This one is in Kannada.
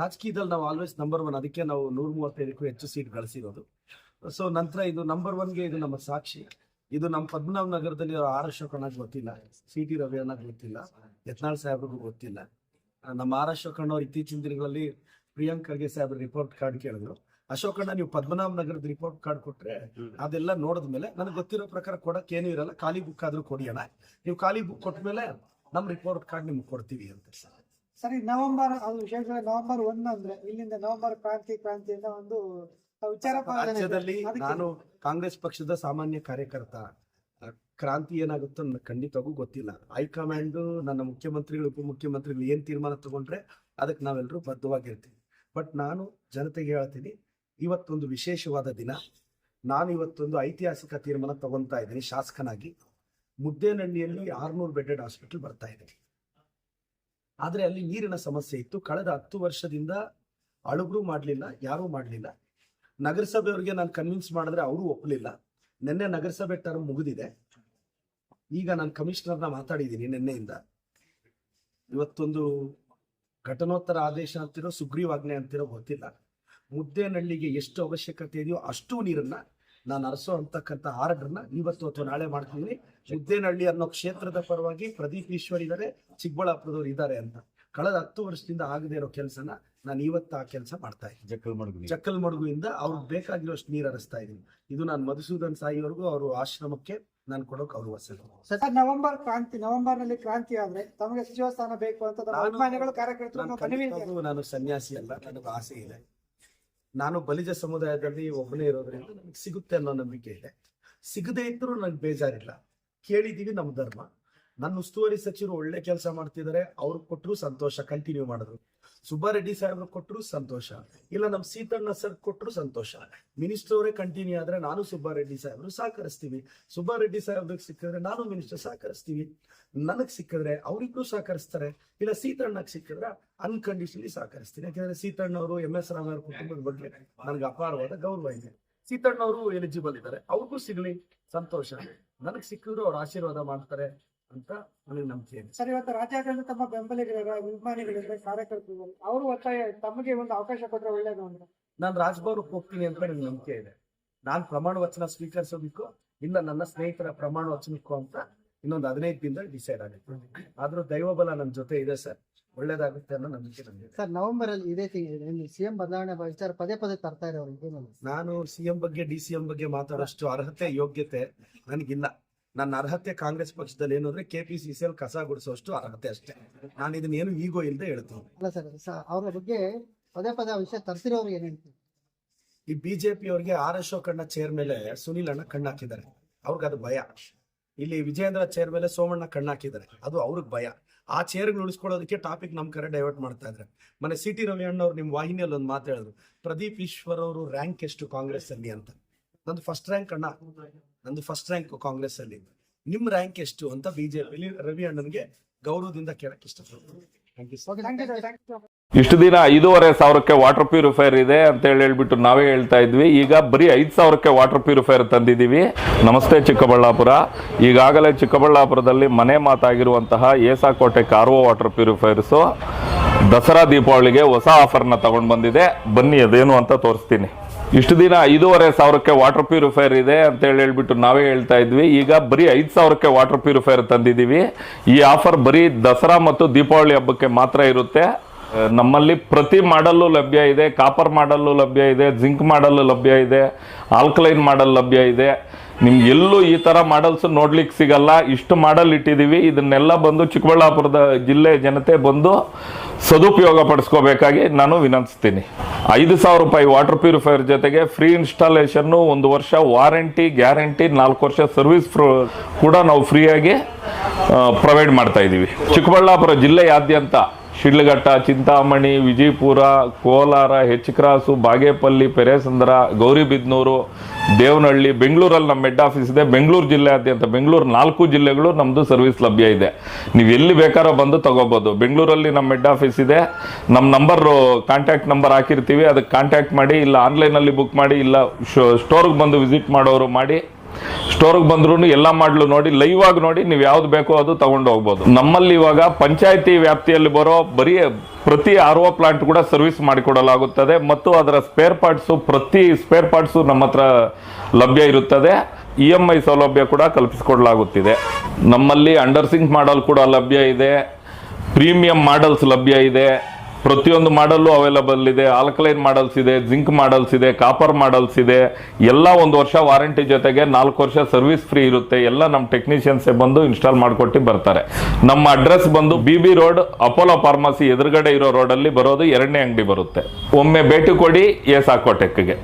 ರಾಜಕೀಯದಲ್ಲಿ ನಾವು ಆಲ್ವೇಸ್ ನಂಬರ್ ಒನ್ ಅದಕ್ಕೆ ನಾವು ನೂರ ಮೂವತ್ತೈದಕ್ಕೂ ಹೆಚ್ಚು ಸೀಟ್ ಗಳಿಸಿರೋದು. ಸೊ ನಂತರ ಇದು ನಂಬರ್ ಒನ್ಗೆ ಇದು ನಮ್ಮ ಸಾಕ್ಷಿ. ಇದು ನಮ್ಮ ಪದ್ಮನಾಭ ನಗರದಲ್ಲಿ ಆರ್ ಅಶೋಕಣ್ಣಗೆ ಗೊತ್ತಿಲ್ಲ. ಸಿ ಟಿ ರವಿ ಅಣ್ಣಗೆ ಗೊತ್ತಿಲ್ಲ. ಯತ್ನಾಳ್ ಸಾಹೇಬ್ರಿಗೂ ಗೊತ್ತಿಲ್ಲ. ನಮ್ಮ ಆರ್ ಅವರು ಇತ್ತೀಚಿನ ದಿನಗಳಲ್ಲಿ ಪ್ರಿಯಾಂಕ್ ಖರ್ಗೆ ಸಾಹೇಬ್ರ ರಿಪೋರ್ಟ್ ಕಾರ್ಡ್ ಕೇಳಿದ್ರು. ಅಶೋಕಣ್ಣ ನೀವು ಪದ್ಮನಾಭ ನಗರದ ರಿಪೋರ್ಟ್ ಕಾರ್ಡ್ ಕೊಟ್ರೆ ಅದೆಲ್ಲ ನೋಡಿದ ಮೇಲೆ ನನಗೆ ಗೊತ್ತಿರೋ ಪ್ರಕಾರ ಕೊಡಕ್ಕೆ ಏನೂ ಇರಲ್ಲ. ಖಾಲಿ ಬುಕ್ ಆದ್ರೂ ಕೊಡಿ ಅಣ್ಣ. ನೀವು ಖಾಲಿ ಬುಕ್ ಕೊಟ್ಟ ಮೇಲೆ ನಮ್ಮ ರಿಪೋರ್ಟ್ ಕಾರ್ಡ್ ನಿಮ್ಗೆ ಕೊಡ್ತೀವಿ ಅಂತ ಸರ್. ಸರಿ ನವೆಂಬರ್ ಅದು ವಿಶೇಷವಾಗಿ ನವೆಂಬರ್ ಒಂದ್ ಅಂದ್ರೆ ಇಲ್ಲಿಂದ ನವೆಂಬರ್ ಕ್ರಾಂತಿ ಕ್ರಾಂತಿಯಿಂದ ಒಂದು ವಿಚಾರ. ರಾಜ್ಯದಲ್ಲಿ ನಾನು ಕಾಂಗ್ರೆಸ್ ಪಕ್ಷದ ಸಾಮಾನ್ಯ ಕಾರ್ಯಕರ್ತ. ಕ್ರಾಂತಿ ಏನಾಗುತ್ತೋ ನನಗೆ ಖಂಡಿತವಾಗೂ ಗೊತ್ತಿಲ್ಲ. ಹೈಕಮಾಂಡ್ ನನ್ನ ಮುಖ್ಯಮಂತ್ರಿಗಳು ಉಪಮುಖ್ಯಮಂತ್ರಿಗಳು ಏನ್ ತೀರ್ಮಾನ ತಗೊಂಡ್ರೆ ಅದಕ್ಕೆ ನಾವೆಲ್ಲರೂ ಬದ್ಧವಾಗಿರ್ತೀವಿ. ಬಟ್ ನಾನು ಜನತೆಗೆ ಹೇಳ್ತೀನಿ ಇವತ್ತೊಂದು ವಿಶೇಷವಾದ ದಿನ. ನಾನು ಇವತ್ತೊಂದು ಐತಿಹಾಸಿಕ ತೀರ್ಮಾನ ತಗೊಂತಾ ಇದ್ದೀನಿ ಶಾಸಕನಾಗಿ. ಮುದ್ದೇನಹಳ್ಳಿಯಲ್ಲಿ ಆರ್ನೂರು ಬೆಡ್ಡೆಡ್ ಹಾಸ್ಪಿಟಲ್ ಬರ್ತಾ ಇದೆ. ಆದ್ರೆ ಅಲ್ಲಿ ನೀರಿನ ಸಮಸ್ಯೆ ಇತ್ತು. ಕಳೆದ ಹತ್ತು ವರ್ಷದಿಂದ ಅಳುಬ್ರು ಮಾಡಲಿಲ್ಲ, ಯಾರೂ ಮಾಡಲಿಲ್ಲ. ನಗರಸಭೆಯವ್ರಿಗೆ ನಾನು ಕನ್ವಿನ್ಸ್ ಮಾಡಿದ್ರೆ ಅವರು ಒಪ್ಪಲಿಲ್ಲ ನಿನ್ನೆ ನಗರಸಭೆ ಟರ್ಮ್ ಮುಗಿದಿದೆ. ಈಗ ನಾನು ಕಮಿಷನರ್ನ ಮಾತಾಡಿದ್ದೀನಿ ನಿನ್ನೆಯಿಂದ. ಇವತ್ತೊಂದು ಘಟನೋತ್ತರ ಆದೇಶ ಅಂತಿರೋ ಸುಗ್ರೀವಾಜ್ಞೆ ಅಂತಿರೋ ಗೊತ್ತಿಲ್ಲ. ಮುದ್ದೇನಹಳ್ಳಿಗೆ ಎಷ್ಟು ಅವಶ್ಯಕತೆ ಇದೆಯೋ ಅಷ್ಟು ನೀರನ್ನ ನಾನು ಅರಸೋ ಅಂತಕ್ಕಂಥ ಆರ್ಡರ್ನ ಇವತ್ತು ಅಥವಾ ನಾಳೆ ಮಾಡ್ತೀನಿ ಮುದ್ದೇನಹಳ್ಳಿ ಅನ್ನೋ ಕ್ಷೇತ್ರದ ಪರವಾಗಿ ಪ್ರದೀಪ್ ಈಶ್ವರ್ ಇದ್ದಾರೆ ಚಿಕ್ಕಬಳ್ಳಾಪುರದವ್ರು ಇದ್ದಾರೆ ಅಂತ. ಕಳೆದ ಹತ್ತು ವರ್ಷದಿಂದ ಆಗದೆ ಇರೋ ಕೆಲಸನ ನಾನು ಇವತ್ತು ಆ ಕೆಲಸ ಮಾಡ್ತಾ ಇದ್ದೀನಿ. ಜಕ್ಕಲ್ ಮಡಗು ಚಕ್ಕಲ್ ಮಡುಗುವಿಂದ ಅವ್ರಿಗೆ ಬೇಕಾಗಿರೋಷ್ಟು ನೀರು ಹರಿಸ್ತಾ ಇದ್ದೀನಿ. ಇದು ನಾನು ಮಧುಸೂದನ್ ಸಾಯಿವರೆಗೂ ಅವರು ಆಶ್ರಮಕ್ಕೆ ನಾನು ಕೊಡೋಕೆ ಅವರು ವಸತಿ. ಸರ್ ನವೆಂಬರ್ ಕ್ರಾಂತಿ ನವೆಂಬರ್ನಲ್ಲಿ ಕ್ರಾಂತಿ ಆದ್ರೆ ತಮಗೆ ಸಚಿವ ಸ್ಥಾನ ಬೇಕು ಅಂತ ತಮ್ಮ ಅಭಿಮಾನಿಗಳು ಕಾರ್ಯಕರ್ತರು ನಾನು ಸನ್ಯಾಸಿ ಅಲ್ಲ ನನಗೆ ಆಸೆ ಇದೆ. ನಾನು ಬಲಿಜ ಸಮುದಾಯದಲ್ಲಿ ಒಬ್ಬನೇ ಇರೋದ್ರಿಂದ ನನಗೆ ಸಿಗುತ್ತೆ ಅನ್ನೋ ನಂಬಿಕೆ ಇದೆ. ಸಿಗದೇ ಇದ್ರೂ ನನಗೆ ಬೇಜಾರಿಲ್ಲ. ಕೇಳಿದೀವಿ ನಮ್ಮ ಧರ್ಮ. ನನ್ನ ಉಸ್ತುವಾರಿ ಸಚಿವರು ಒಳ್ಳೆ ಕೆಲಸ ಮಾಡ್ತಿದ್ದಾರೆ ಅವ್ರಿಗೆ ಕೊಟ್ಟರು ಸಂತೋಷ ಕಂಟಿನ್ಯೂ ಮಾಡಿದ್ರು. ಸುಬ್ಬಾರೆಡ್ಡಿ ಸಾಹೇಬ್ರು ಕೊಟ್ಟರು ಸಂತೋಷ, ಇಲ್ಲ ನಮ್ಮ ಸೀತಣ್ಣ ಸರ್ ಕೊಟ್ಟರು ಸಂತೋಷ. ಮಿನಿಸ್ಟರ್ ಅವರೇ ಕಂಟಿನ್ಯೂ ಆದ್ರೆ ನಾನು ಸುಬ್ಬಾರೆಡ್ಡಿ ಸಾಹೇಬ್ರು ಸಹಕರಿಸ್ತೀವಿ. ಸುಬ್ಬಾರೆಡ್ಡಿ ಸಾಹೇಬ್ರಿಗೆ ಸಿಕ್ಕಿದ್ರೆ ನಾನು ಮಿನಿಸ್ಟರ್ ಸಹಕರಿಸ್ತೀವಿ. ನನಗ್ ಸಿಕ್ಕಿದ್ರೆ ಅವ್ರಿಗೂ ಸಹಕರಿಸ್ತಾರೆ, ಇಲ್ಲ ಸೀತಣ್ಣಗೆ ಸಿಕ್ಕಿದ್ರೆ ಅನ್ಕಂಡೀಷನಲಿ ಸಹಕರಿಸ್ತೀನಿ. ಯಾಕಂದ್ರೆ ಸೀತಣ್ಣವರು ಎಂ ಎಸ್ ರಾಮಯ್ಯ ಕುಟುಂಬದ ಬಗ್ಗೆ ನನಗೆ ಅಪಾರವಾದ ಗೌರವ ಇದೆ. ಸೀತಣ್ಣವರು ಎಲಿಜಿಬಲ್ ಇದ್ದಾರೆ, ಅವ್ರಿಗೂ ಸಿಗ್ಲಿ, ಸಂತೋಷ. ನನಗೆ ಸಿಕ್ಕಿದ್ರು ಅವ್ರು ಆಶೀರ್ವಾದ ಮಾಡ್ತಾರೆ. ಅಂತ ನನಗೆ ನಂಬಿಕೆ ಇದೆ. ಸರ್ ಇವತ್ತು ರಾಜ್ಯಾದ್ಯಂತ ತಮ್ಮ ಬೆಂಬಲಿಗರ ಅಭಿಮಾನಿಗಳಿದ್ರೆ ಕಾರ್ಯಕರ್ತರು ಅವರು ಒತ್ತಾಯ ತಮಗೆ ಒಂದು ಅವಕಾಶ ಕೊಟ್ಟರೆ ಒಳ್ಳೇದು ಅಂದ್ರೆ ನಾನು ರಾಜ್ಭವನಕ್ಕೆ ಹೋಗ್ತೀನಿ ಅಂತ ನನಗೆ ನಂಬಿಕೆ ಇದೆ. ನಾನು ಪ್ರಮಾಣ ವಚನ ಸ್ವೀಕರಿಸೋದಕ್ಕೂ ಇಲ್ಲ ನನ್ನ ಸ್ನೇಹಿತರ ಪ್ರಮಾಣ ವಚನಕ್ಕೂ ಅಂತ ಇನ್ನೊಂದು ಹದಿನೈದು ದಿನದಲ್ಲಿ ಡಿಸೈಡ್ ಆಗುತ್ತೆ. ಆದ್ರೂ ದೈವಬಲ ನನ್ನ ಜೊತೆ ಇದೆ ಸರ್. ಒಳ್ಳೇದಾಗುತ್ತೆ ಅನ್ನೋ ನಂಬಿಕೆ ನನಗೆ ಸರ್ ನವೆಂಬರ್ ಅಲ್ಲಿ ಇದೇ ಸಿಎಂ ಬದಲಾವಣೆ ವಿಚಾರ ಪದೇ ಪದೇ ತರ್ತಾ ಇರೋರು ನಾನು ಸಿಎಂ ಬಗ್ಗೆ ಡಿ ಸಿ ಎಂ ಬಗ್ಗೆ ಮಾತಾಡೋಷ್ಟು ಅರ್ಹತೆ ಯೋಗ್ಯತೆ ನನಗಿಲ್ಲ. ನನ್ನ ಅರ್ಹತೆ ಕಾಂಗ್ರೆಸ್ ಪಕ್ಷದಲ್ಲಿ ಏನು ಅಂದ್ರೆ ಕೆ ಪಿ ಸಿ ಸಿ ಎಲ್ ಕಸ ಗುಡಿಸೋಷ್ಟು ಅರ್ಹತೆ ಅಷ್ಟೇ. ನಾನು ಇದನ್ನ ಏನು ಈಗೋ ಇಲ್ಲದೆ ಹೇಳ್ತೀನಿ. ಅಲ್ಲ ಸರ್ ಅವ್ರ ಬಗ್ಗೆ ಪದೇ ಪದೇ ಆ ವಿಷಯ ತರ್ತಿರೋರು ಏನ್ ಹೇಳ್ತೀವಿ ಈ ಬಿಜೆಪಿ ಅವ್ರಿಗೆ ಆರ್ ಅಶೋಕಣ್ಣ ಚೇರ್ ಮೇಲೆ ಸುನಿಲ್ ಅಣ್ಣ ಕಣ್ಣು ಹಾಕಿದ್ದಾರೆ. ಅವ್ರಿಗೆ ಅದು ಭಯ. ಇಲ್ಲಿ ವಿಜಯೇಂದ್ರ ಚೇರ್ ಮೇಲೆ ಸೋಮಣ್ಣ ಕಣ್ಣು ಹಾಕಿದ್ದಾರೆ. ಅದು ಅವ್ರಿಗೆ ಭಯ. ಆ ಚೇರ್ ಉಳಿಸ್ಕೊಳ್ಳೋದಕ್ಕೆ ಟಾಪಿಕ್ ನಮ್ ಕಡೆ ಡೈವರ್ಟ್ ಮಾಡ್ತಾ ಇದ್ರೆ. ಮನೆ ಸಿ ಟಿ ರವಿ ಅಣ್ಣ ಅವ್ರು ನಿಮ್ ವಾಹಿನಿಯಲ್ಲಿ ಒಂದು ಮಾತು ಹೇಳಿದ್ರು ಪ್ರದೀಪ್ ಈಶ್ವರ್ ಅವರು ರ್ಯಾಂಕ್ ಎಷ್ಟು ಕಾಂಗ್ರೆಸ್ ಅಲ್ಲಿ ಅಂತ. ನಂದು ಫಸ್ಟ್ ರ್ಯಾಂಕ್ ಅಣ್ಣ. ನಂದು ಫಸ್ಟ್ ರ್ಯಾಂಕ್ ಕಾಂಗ್ರೆಸ್ ಅಲ್ಲಿ ನಿಮ್ ರ್ಯಾಂಕ್ ಎಷ್ಟು ಅಂತ ಬಿಜೆಪಿ ರವಿ ಅಣ್ಣನ್ಗೆ ಗೌರವದಿಂದ ಕೇಳಕ್ ಇಷ್ಟಪಡ್ತೀನಿ. ಥ್ಯಾಂಕ್ ಯು ಸರ್ ಇಷ್ಟು ದಿನ ಐದೂವರೆ ಸಾವಿರಕ್ಕೆ ವಾಟರ್ ಪ್ಯೂರಿಫೈಯರ್ ಇದೆ ಅಂತ ಹೇಳಿ ಹೇಳ್ಬಿಟ್ಟು ನಾವೇ ಹೇಳ್ತಾ ಇದ್ವಿ. ಈಗ ಬರೀ ಐದು ಸಾವಿರಕ್ಕೆ ವಾಟರ್ ಪ್ಯೂರಿಫೈಯರ್ ತಂದಿದ್ದೀವಿ. ನಮಸ್ತೆ ಚಿಕ್ಕಬಳ್ಳಾಪುರ. ಈಗಾಗಲೇ ಚಿಕ್ಕಬಳ್ಳಾಪುರದಲ್ಲಿ ಮನೆ ಮಾತಾಗಿರುವಂತಹ ಏಸಾಕೋಟೆ ಕಾರ್ವೋ ವಾಟರ್ ಪ್ಯೂರಿಫೈರ್ಸು ದಸರಾ ದೀಪಾವಳಿಗೆ ಹೊಸ ಆಫರ್ನ ತಗೊಂಡು ಬಂದಿದೆ. ಬನ್ನಿ ಅದೇನು ಅಂತ ತೋರಿಸ್ತೀನಿ. ಇಷ್ಟು ದಿನ ಐದೂವರೆ ಸಾವಿರಕ್ಕೆ ವಾಟರ್ ಪ್ಯೂರಿಫೈಯರ್ ಇದೆ ಅಂತ ಹೇಳಿ ಹೇಳ್ಬಿಟ್ಟು ನಾವೇ ಹೇಳ್ತಾ ಇದ್ವಿ. ಈಗ ಬರೀ ಐದು ಸಾವಿರಕ್ಕೆ ವಾಟರ್ ಪ್ಯೂರಿಫೈಯರ್ ತಂದಿದ್ದೀವಿ ಈ ಆಫರ್ ಬರೀ ದಸರಾ ಮತ್ತು ದೀಪಾವಳಿ ಹಬ್ಬಕ್ಕೆ ಮಾತ್ರ ಇರುತ್ತೆ. ನಮ್ಮಲ್ಲಿ ಪ್ರತಿ ಮಾಡಲ್ಲು ಲಭ್ಯ ಇದೆ. ಕಾಪರ್ ಮಾಡಲ್ಲು ಲಭ್ಯ ಇದೆ. ಜಿಂಕ್ ಮಾಡಲ್ಲು ಲಭ್ಯ ಇದೆ. ಆಲ್ಕಲೈನ್ ಮಾಡಲ್ ಲಭ್ಯ ಇದೆ. ನಿಮ್ಗೆ ಎಲ್ಲೂ ಈ ಥರ ಮಾಡಲ್ಸ್ ನೋಡ್ಲಿಕ್ಕೆ ಸಿಗಲ್ಲ. ಇಷ್ಟು ಮಾಡಲ್ ಇಟ್ಟಿದ್ದೀವಿ ಇದನ್ನೆಲ್ಲ ಬಂದು ಚಿಕ್ಕಬಳ್ಳಾಪುರದ ಜಿಲ್ಲೆ ಜನತೆ ಬಂದು ಸದುಪಯೋಗ ಪಡಿಸ್ಕೋಬೇಕಾಗಿ ನಾನು ವಿನಂತಿಸ್ತೀನಿ. ಐದು ಸಾವಿರ ರೂಪಾಯಿ ವಾಟರ್ ಪ್ಯೂರಿಫೈಯರ್ ಜೊತೆಗೆ ಫ್ರೀ ಇನ್ಸ್ಟಾಲೇಷನ್ನು ಒಂದು ವರ್ಷ ವಾರಂಟಿ ಗ್ಯಾರಂಟಿ ನಾಲ್ಕು ವರ್ಷ ಸರ್ವಿಸ್ ಕೂಡ ನಾವು ಫ್ರೀಯಾಗಿ ಪ್ರೊವೈಡ್ ಮಾಡ್ತಾ ಇದ್ದೀವಿ ಚಿಕ್ಕಬಳ್ಳಾಪುರ ಜಿಲ್ಲೆಯಾದ್ಯಂತ ಶಿಡ್ಲಘಟ್ಟ, ಚಿಂತಾಮಣಿ, ವಿಜಯಪುರ, ಕೋಲಾರ ಹೆಚ್ ಕ್ರಾಸು ಬಾಗೇಪಲ್ಲಿ, ಪೆರೇಸಂದ್ರ, ಗೌರಿಬಿದ್ನೂರು, ದೇವನಹಳ್ಳಿ, ಬೆಂಗಳೂರಲ್ಲಿ ನಮ್ಮ ಹೆಡ್ ಆಫೀಸ್ ಇದೆ. ಬೆಂಗಳೂರು ಜಿಲ್ಲೆಯಾದ್ಯಂತ ಬೆಂಗಳೂರು ನಾಲ್ಕು ಜಿಲ್ಲೆಗಳು ನಮ್ಮದು ಸರ್ವಿಸ್ ಲಭ್ಯ ಇದೆ. ನೀವು ಎಲ್ಲಿ ಬೇಕಾರೋ ಬಂದು ತಗೋಬೋದು. ಬೆಂಗಳೂರಲ್ಲಿ ನಮ್ಮ ಹೆಡ್ ಆಫೀಸ್ ಇದೆ. ನಮ್ಮ ನಂಬರು, ಕಾಂಟ್ಯಾಕ್ಟ್ ನಂಬರ್ ಹಾಕಿರ್ತೀವಿ. ಅದಕ್ಕೆ ಕಾಂಟ್ಯಾಕ್ಟ್ ಮಾಡಿ, ಇಲ್ಲ ಆನ್ಲೈನಲ್ಲಿ ಬುಕ್ ಮಾಡಿ, ಇಲ್ಲ ಶೋ, ಸ್ಟೋರ್ಗೆ ಬಂದು ವಿಸಿಟ್ ಮಾಡೋರು ಮಾಡಿ ಸ್ಟೋರ್ಗೆ ಬಂದ್ರೂ ಎಲ್ಲ ಮಾಡಲು ನೋಡಿ ಲೈವ್ ಆಗಿ ನೋಡಿ ನೀವು ಯಾವ್ದು ಬೇಕೋ ಅದು ತಗೊಂಡು ಹೋಗ್ಬೋದು. ನಮ್ಮಲ್ಲಿ ಇವಾಗ ಪಂಚಾಯತಿ ವ್ಯಾಪ್ತಿಯಲ್ಲಿ ಬರೋ ಬರೀ ಪ್ರತಿ ಆರ್ ಒ ಪ್ಲಾಂಟ್ ಕೂಡ ಸರ್ವಿಸ್ ಮಾಡಿಕೊಡಲಾಗುತ್ತದೆ ಮತ್ತು ಅದರ ಸ್ಪೇರ್ ಪಾರ್ಟ್ಸು ಪ್ರತಿ ಸ್ಪೇರ್ ಪಾರ್ಟ್ಸು ನಮ್ಮ ಹತ್ರ ಲಭ್ಯ ಇರುತ್ತದೆ. ಇ ಎಂ ಐ ಸೌಲಭ್ಯ ಕೂಡ ಕಲ್ಪಿಸಿಕೊಡಲಾಗುತ್ತಿದೆ. ನಮ್ಮಲ್ಲಿ ಅಂಡರ್ಸಿಂಗ್ ಮಾಡಲ್ ಕೂಡ ಲಭ್ಯ ಇದೆ. ಪ್ರೀಮಿಯಂ ಮಾಡಲ್ಸ್ ಲಭ್ಯ ಇದೆ. ಪ್ರತಿಯೊಂದು ಮಾಡಲ್ಲು ಅವೈಲಬಲ್ ಇದೆ ಆಲ್ಕಲೈನ್ ಮಾಡಲ್ಸ್ ಇದೆ ಜಿಂಕ್ ಮಾಡಲ್ಸ್ ಇದೆ ಕಾಪರ್ ಮಾಡಲ್ಸ್ ಇದೆ. ಎಲ್ಲ ಒಂದು ವರ್ಷ ವಾರಂಟಿ ಜೊತೆಗೆ ನಾಲ್ಕು ವರ್ಷ ಸರ್ವಿಸ್ ಫ್ರೀ ಇರುತ್ತೆ. ಎಲ್ಲ ನಮ್ಮ ಟೆಕ್ನಿಷಿಯನ್ಸೇ ಬಂದು ಇನ್ಸ್ಟಾಲ್ ಮಾಡಿಕೊಟ್ಟು ಬರ್ತಾರೆ. ನಮ್ಮ ಅಡ್ರೆಸ್ ಬಂದು B B road Apollo pharmacy ಎದುರುಗಡೆ ಇರೋ ರೋಡಲ್ಲಿ ಬರೋದು ಎರಡನೇ ಅಂಗಡಿ ಬರುತ್ತೆ. ಒಮ್ಮೆ ಭೇಟಿ ಕೊಡಿ ಎಸ್ ಆಕೋಟೆಕ್ಗೆ